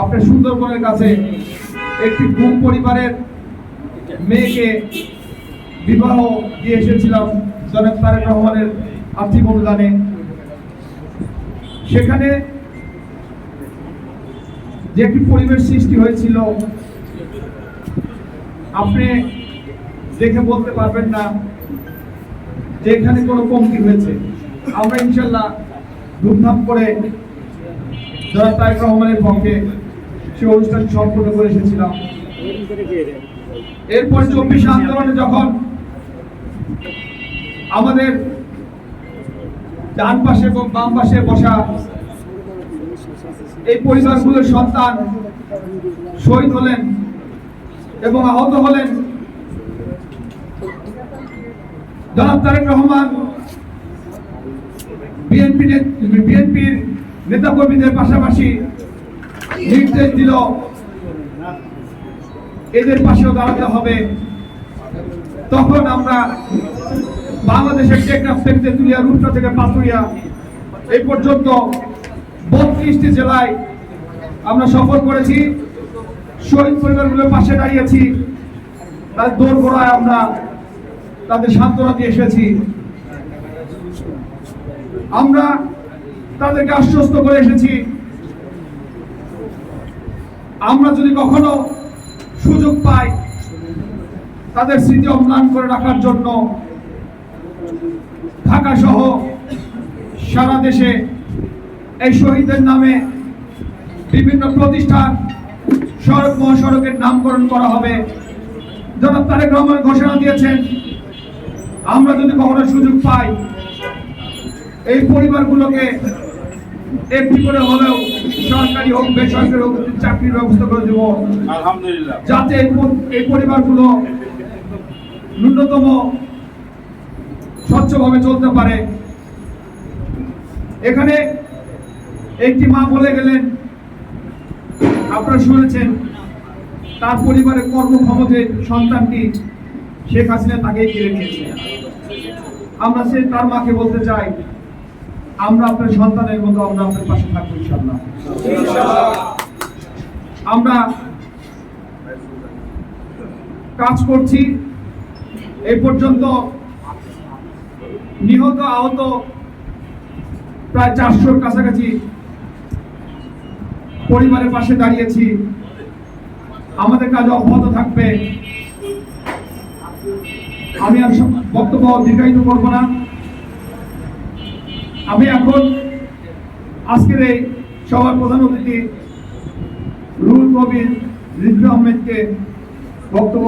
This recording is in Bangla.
আপনার সুন্দরবনের কাছে একটি গুম পরিবারের মেয়েকে বিবাহ দিয়ে এসেছিলাম, জনাব তারেক রহমানের আর্থিক অনুদানে। সেখানে যে একটি পরিবেশ সৃষ্টি হয়েছিল, আপনি দেখে বলতে পারবেন না যে এখানে কোনো কমতি হয়েছে। আমরা ইনশাল্লাহ ধুমধাম করে জনাব তারেক রহমানের পক্ষে সে অনুষ্ঠান সম্পূর্ণ করে এসেছিলাম। এরপর চব্বিশ আন্দোলনে যখন আমাদের ডান পাশে এবং বাম পাশে বসা এই পরিবারগুলোর সন্তান শহীদ হলেন এবং আহত হলেন জনাব তারেক রহমান বিএনপি বিএনপির নেতাকর্মীদের পাশাপাশি নির্দেশ দিল। এদের পাশেও দাঁড়াতে হবে। তখন আমরা বাংলাদেশের টেকনাফ থেকে তেঁতুলিয়া রূপসা থেকে পাথুরিয়া এই পর্যন্ত বত্রিশটি জেলায় আমরা সফর করেছি। শহীদ পরিবারগুলোর পাশে দাঁড়িয়েছি। তার দৌড় গোড়ায় আমরা তাদের সান্ত্বনা দিয়ে এসেছি। আমরা তাদেরকে আশ্বস্ত করে এসেছি। আমরা যদি কখনো সুযোগ পাই তাদের স্মৃতি অম্লান করে রাখার জন্য ঢাকা সহ সারা দেশে এই শহীদদের নামে বিভিন্ন প্রতিষ্ঠান, সড়ক মহাসড়কের নামকরণ করা হবে। জনাব তারেক রহমান ঘোষণা দিয়েছেন, আমরা যদি কখনো সুযোগ পাই, এই পরিবারগুলোকে একটি করে হলেও সরকারি হোক বেসরকারি হোক চাকরির ব্যবস্থা করে দেবো। আলহামদুলিল্লাহ। যাতে এই পরিবারগুলো ন্যূনতম স্বচ্ছভাবে চলতে পারে। এখানে একটি মা বলে গেলেন আপনারা শুনেছেন তার পরিবারের কর্মক্ষমতের সন্তানটি শেখ হাসিনা তাকেই কেড়ে নিয়েছে। আমরা সে তার মাকে বলতে চাই আমরা আপনার সন্তানের মতো আমরা আপনার পাশে থাকব ইনশাল্লাহ আমরা কাজ করছি। এই পর্যন্ত নিহত আহত প্রায় চারশোর কাছাকাছি পরিবারের পাশে দাঁড়িয়েছি। আমাদের কাজ অব্যাহত থাকবে। আমি আর বক্তব্য দীর্ঘায়িত করব না। আমি এখন আজকের এই সভার প্রধান অতিথি রুল কবির রিজু আহমেদকে বক্তব্য